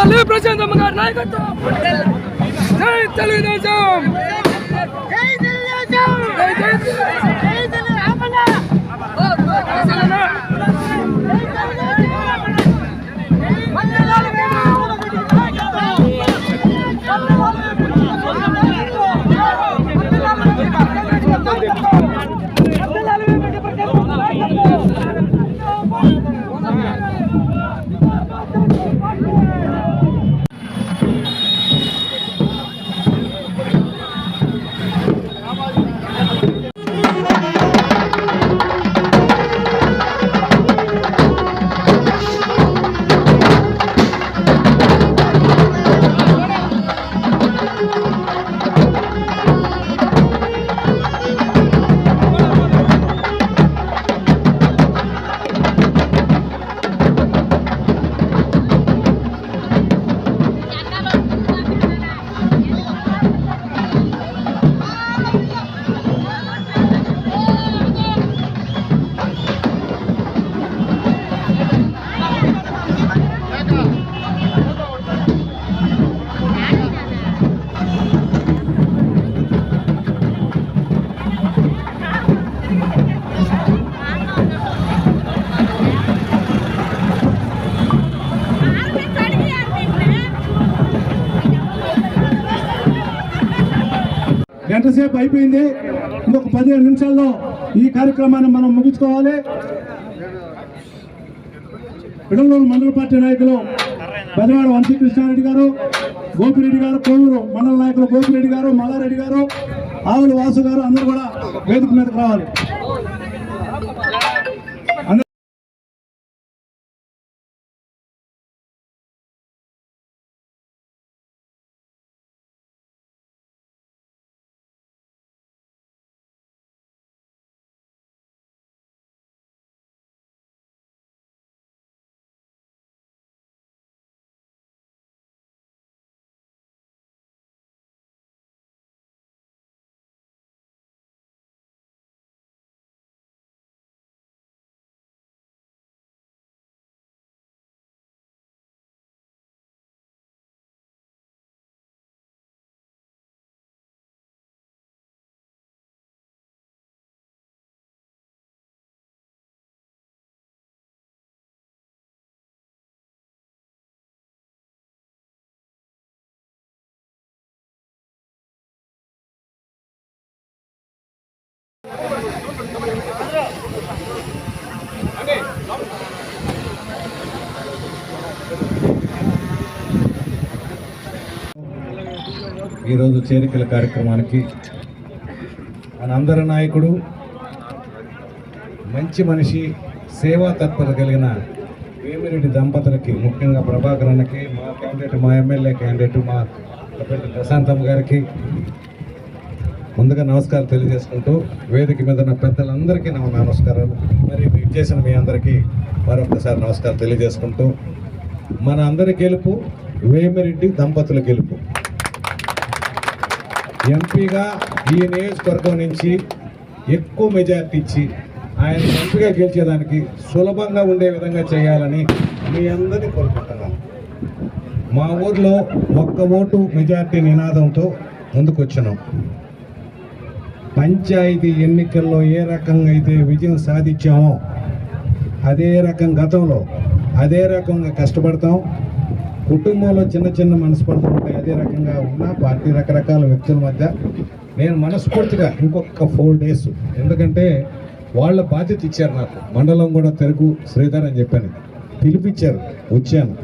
వర్దిల్లాలి ప్రశాంతమ్మ గారి నాయకత్వం. జై తెలుగుదేశం. జై తెలుగుదేశం. ఎంతసేపు సేపు అయిపోయింది? ఇంకొక పదిహేను నిమిషాల్లో ఈ కార్యక్రమాన్ని మనం ముగించుకోవాలి. విడలూరు మండల పార్టీ నాయకులు పెదవాడ వంశీకృష్ణారెడ్డి గారు గోపిరెడ్డి గారు కోవూరు మండల నాయకులు గోపిరెడ్డి గారు మల్లారెడ్డి గారు ఆవుల వాసు గారు అందరూ కూడా వేదిక మీదకి రావాలి. ఈరోజు చేరికల కార్యక్రమానికి మనందరి నాయకుడు మంచి మనిషి సేవా తత్పరత కలిగిన వేమిరెడ్డి దంపతులకి ముఖ్యంగా ప్రభాకర్ అన్నకి మా క్యాండిడేట్ మా ఎమ్మెల్యే క్యాండిడేట్ మా పెద్ద ప్రశాంతమ్మ గారికి ముందుగా నమస్కారం తెలియజేసుకుంటూ వేదిక మీద ఉన్న పెద్దలందరికీ నా నమస్కారాలు. మరి మీకు చేసిన మీ అందరికీ మరొకసారి నమస్కారం తెలియజేసుకుంటూ మన అందరి గెలుపు వేమిరెడ్డి దంపతుల గెలుపు. ఎంపీగా ఈ నియోజకవర్గం నుంచి ఎక్కువ మెజార్టీ ఇచ్చి ఆయన ఎంపీగా గెలిచేదానికి సులభంగా ఉండే విధంగా చేయాలని మీ అందరినీ కోరుకుంటున్నాను. మా ఊర్లో ఒక్క ఓటు మెజార్టీ నినాదంతో ముందుకొచ్చినాం. పంచాయతీ ఎన్నికల్లో ఏ రకంగా అయితే విజయం సాధించామో అదే రకం గతంలో అదే రకంగా కష్టపడతాం. కుటుంబంలో చిన్న చిన్న మనస్పర్ధలు ఉంటాయి. అదే రకంగా ఉన్న పార్టీ రకరకాల వ్యక్తుల మధ్య నేను మనస్ఫూర్తిగా ఇంకొక ఫోర్ డేస్ ఎందుకంటే వాళ్ళ బాధ్యత ఇచ్చారు నాకు. మండలం కూడా తెలుగు శ్రీధర్ అని చెప్పాను. పిలిపించారు వచ్చాను.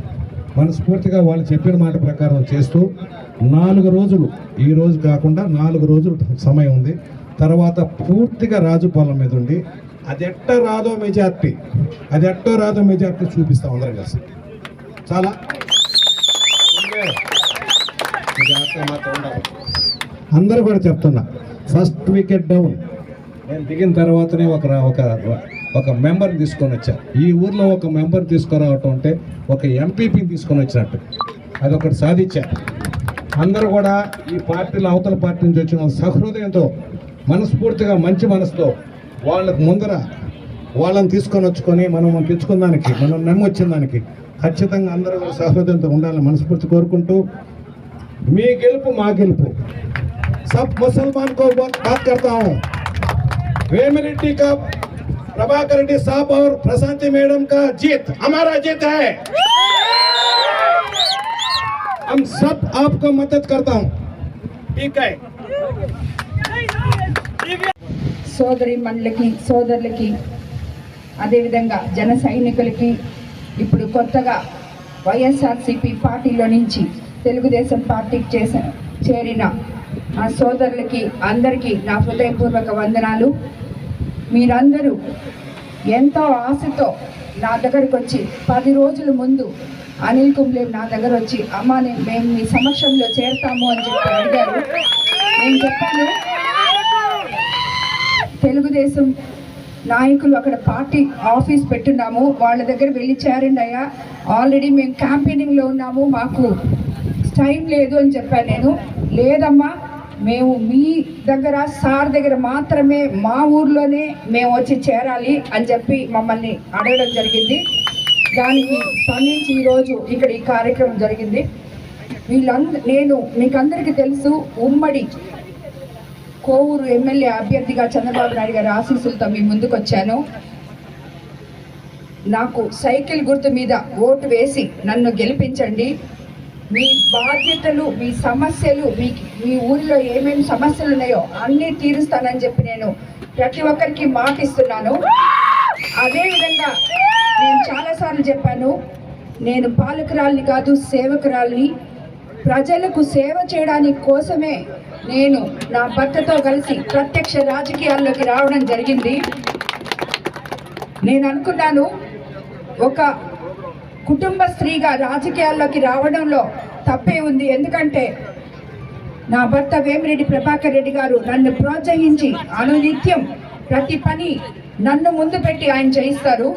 మనస్ఫూర్తిగా వాళ్ళు చెప్పిన మాట ప్రకారం చేస్తూ నాలుగు రోజులు ఈ రోజు కాకుండా నాలుగు రోజులు సమయం ఉంది. తర్వాత పూర్తిగా రాజుపాలెం మీద ఉండి అది ఎట్ట రాదో మెజార్టీ అది ఎట్టో రాదో మెజార్టీ చూపిస్తాం అందరం కలిసి. చాలా ఉండే. ఈ జాగ్రత్త మాత్రం ఉండాలి. అందరూ కూడా చెప్తున్నా. ఫస్ట్ వికెట్ డౌన్ నేను దిగిన తర్వాతనే ఒక ఒక ఒక మెంబర్ని తీసుకొని వచ్చా. ఈ ఊర్లో ఒక మెంబర్ తీసుకురావటం అంటే ఒక ఎంపీపీని తీసుకొని వచ్చినట్టు. అదొకటి సాధించా. అందరూ కూడా ఈ పార్టీలో అవతల పార్టీ నుంచి వచ్చిన సహృదయంతో మనస్ఫూర్తిగా మంచి మనసుతో వాళ్ళకు ముందర వాళ్ళని తీసుకొని వచ్చుకొని మనం తెచ్చుకున్న దానికి మనం నమ్మొచ్చిన దానికి ఖచ్చితంగా అందరూ కూడా సహృదయంతో ఉండాలని మనస్ఫూర్తి కోరుకుంటూ మీ గెలుపు మా గెలుపు सब मुसलमान को बात बात करता हूँ वेमिरेड्डी का प्रभाकर रेड्डी साहब और प्रशांति मैडम का जीत हमारा जीत है हम सब आपको मदद करता हूँ ठीक है సోదరి మండలికి సోదరులకి అదేవిధంగా జన సైనికులకి ఇప్పుడు కొత్తగా వైఎస్ఆర్సిపి పార్టీలో నుంచి తెలుగుదేశం పార్టీకి చేసిన చేరిన ఆ సోదరులకి అందరికీ నా హృదయపూర్వక వందనాలు. మీరందరూ ఎంతో ఆశతో నా దగ్గరకు వచ్చి పది రోజుల ముందు అనిల్ కుంబ్లేం నా దగ్గర వచ్చి అమ్మ నేను మేము మీ సమక్షంలో చేరతాము అని చెప్పి అడిగారు. నేను చెప్పాను తెలుగుదేశం నాయకులు అక్కడ పార్టీ ఆఫీస్ పెట్టున్నాము వాళ్ళ దగ్గర వెళ్ళి చేరండి అయ్యా. ఆల్రెడీ మేము క్యాంపెయినింగ్లో ఉన్నాము మాకు టైం లేదు అని చెప్పాను నేను. లేదమ్మా మేము మీ దగ్గర సార్ దగ్గర మాత్రమే మా ఊర్లోనే మేము వచ్చి చేరాలి అని చెప్పి మమ్మల్ని అడగడం జరిగింది. దానికి స్పందించి ఈరోజు ఇక్కడ ఈ కార్యక్రమం జరిగింది. వీళ్ళంద నేను మీకు అందరికీ తెలుసు ఉమ్మడి కోవూరు ఎమ్మెల్యే అభ్యర్థిగా చంద్రబాబు నాయుడు గారి ఆశీస్సులతో మీ ముందుకు వచ్చాను. నాకు సైకిల్ గుర్తు మీద ఓటు వేసి నన్ను గెలిపించండి. మీ బాధ్యతలు మీ సమస్యలు మీ మీ ఊరిలో ఏమేమి సమస్యలు ఉన్నాయో అన్నీ తీరుస్తానని చెప్పి నేను ప్రతి ఒక్కరికి మాటిస్తున్నాను. అదేవిధంగా నేను చాలాసార్లు చెప్పాను నేను పాలకురాలిని కాదు సేవకురాలిని. ప్రజలకు సేవ చేయడానికి కోసమే నేను నా భర్తతో కలిసి ప్రత్యక్ష రాజకీయాల్లోకి రావడం జరిగింది. నేను అనుకున్నాను ఒక కుటుంబ స్త్రీగా రాజకీయాల్లోకి రావడంలో తప్పే ఉంది. ఎందుకంటే నా భర్త వేమిరెడ్డి ప్రభాకర్ రెడ్డి గారు నన్ను ప్రోత్సహించి అనునిత్యం ప్రతి పని నన్ను ముందు పెట్టి ఆయన చేయిస్తారు.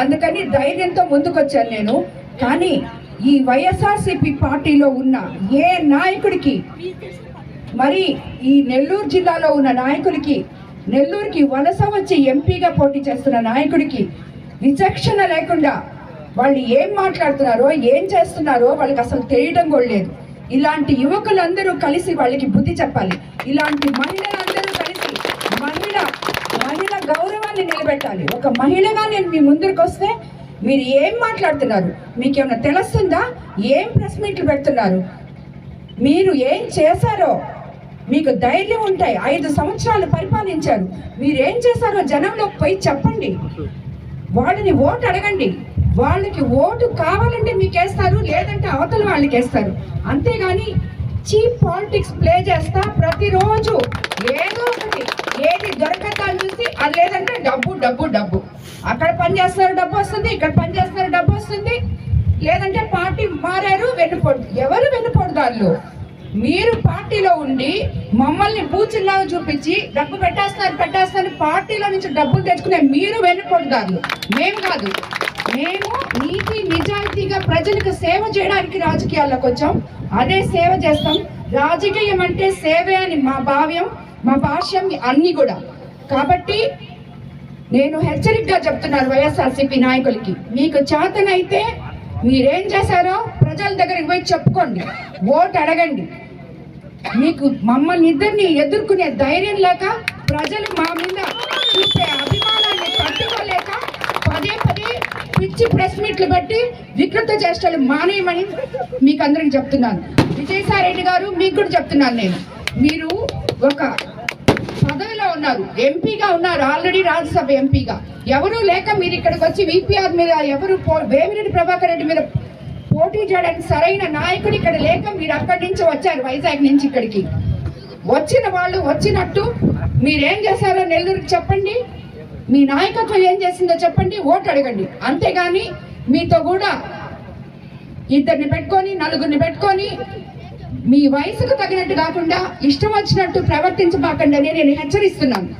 అందుకని ధైర్యంతో ముందుకొచ్చాను నేను. కానీ ఈ వైఎస్ఆర్సిపి పార్టీలో ఉన్న ఏ నాయకుడికి మరి ఈ నెల్లూరు జిల్లాలో ఉన్న నాయకుడికి నెల్లూరుకి వలస వచ్చి ఎంపీగా పోటీ చేస్తున్న నాయకుడికి విచక్షణ లేకుండా వాళ్ళు ఏం మాట్లాడుతున్నారో ఏం చేస్తున్నారో వాళ్ళకి అసలు తెలియడం కూడా లేదు. ఇలాంటి యువకులందరూ కలిసి వాళ్ళకి బుద్ధి చెప్పాలి. ఇలాంటి మహిళలందరూ కలిసి మహిళ మహిళ గౌరవాన్ని నిలబెట్టాలి. ఒక మహిళగా నేను మీ ముందరికి వస్తే మీరు ఏం మాట్లాడుతున్నారు? మీకేమైనా తెలుస్తుందా? ఏం ప్రెస్ మీట్లు పెడుతున్నారు? మీరు ఏం చేశారో? మీకు ధైర్యం ఉంటాయి. ఐదు సంవత్సరాలు పరిపాలించారు. మీరు ఏం చేశారో జనంలోకి పోయి చెప్పండి. వాళ్ళని ఓటు అడగండి. వాళ్ళకి ఓటు కావాలంటే మీకు వేస్తారు లేదంటే అవతల వాళ్ళకి వేస్తారు అంతేగాని చీప్ పాలిటిక్స్ ప్లే చేస్తా ప్రతిరోజు. ఏదో ఒకటి. ఏది దొరకదా చూసి అది లేదంటే డబ్బు డబ్బు డబ్బు. అక్కడ పని డబ్బు వస్తుంది ఇక్కడ పని డబ్బు వస్తుంది. లేదంటే పార్టీ మారారు వెన్నుపోటు ఎవరు వెన్నుపోటుదారులు మీరు పార్టీలో ఉండి మమ్మల్ని బూచిల్లాగా చూపించి డబ్బు పెట్టేస్తున్నారు పెట్టేస్తున్నారు పార్టీలో నుంచి డబ్బులు తెచ్చుకునే మీరు వెన్నుపోటుదారులు మేము కాదు. మేము నీతి నిజాయితీగా ప్రజలకు సేవ చేయడానికి రాజకీయాల్లోకి వచ్చాం. అదే సేవ చేస్తాం. రాజకీయం అంటే సేవే అని మా భావ్యం మా భాష్యం అన్ని కూడా. కాబట్టి నేను హెచ్చరికగా చెప్తున్నాను వైఎస్ఆర్సీపీ నాయకులకి. మీకు చేతనైతే మీరేం చేశారో ప్రజల దగ్గరికి పోయి చెప్పుకోండి. ఓటు అడగండి. మీకు మమ్మల్ని ఇద్దరిని ఎదుర్కొనే ధైర్యం లేక ప్రజలు మా మీద చూపే అభిమానాన్ని పట్టుకోలేక పదే పదే పిచ్చి ప్రెస్ మీట్లు బట్టి వికృత చేష్టలు మానేయమని మీకు అందరికి చెప్తున్నాను. విజయసాయిరెడ్డి గారు మీకు కూడా చెప్తున్నాను నేను. మీరు ఒక పదవిలో ఉన్నారు ఎంపీగా ఉన్నారు ఆల్రెడీ రాజ్యసభ ఎంపీగా. ఎవరు లేక మీరు ఇక్కడికి వచ్చి విపిఆర్ మీద ఎవరు పో- వేమిరెడ్డి ప్రభాకర్ రెడ్డి మీద పోటీ చేయడానికి సరైన నాయకుడు ఇక్కడ లేక మీరు అక్కడి నుంచి వచ్చారు వైజాగ్ నుంచి ఇక్కడికి. వచ్చిన వాళ్ళు వచ్చినట్టు మీరేం చేశారో నెల్లూరుకి చెప్పండి. మీ నాయకత్వం ఏం చేసిందో చెప్పండి ఓటు అడగండి. అంతేగాని మీతో కూడా ఇద్దరిని పెట్టుకొని నలుగురిని పెట్టుకొని మీ వయసుకు తగినట్టు కాకుండా ఇష్టం వచ్చినట్టు ప్రవర్తించబాకండి నేను హెచ్చరిస్తున్నాను.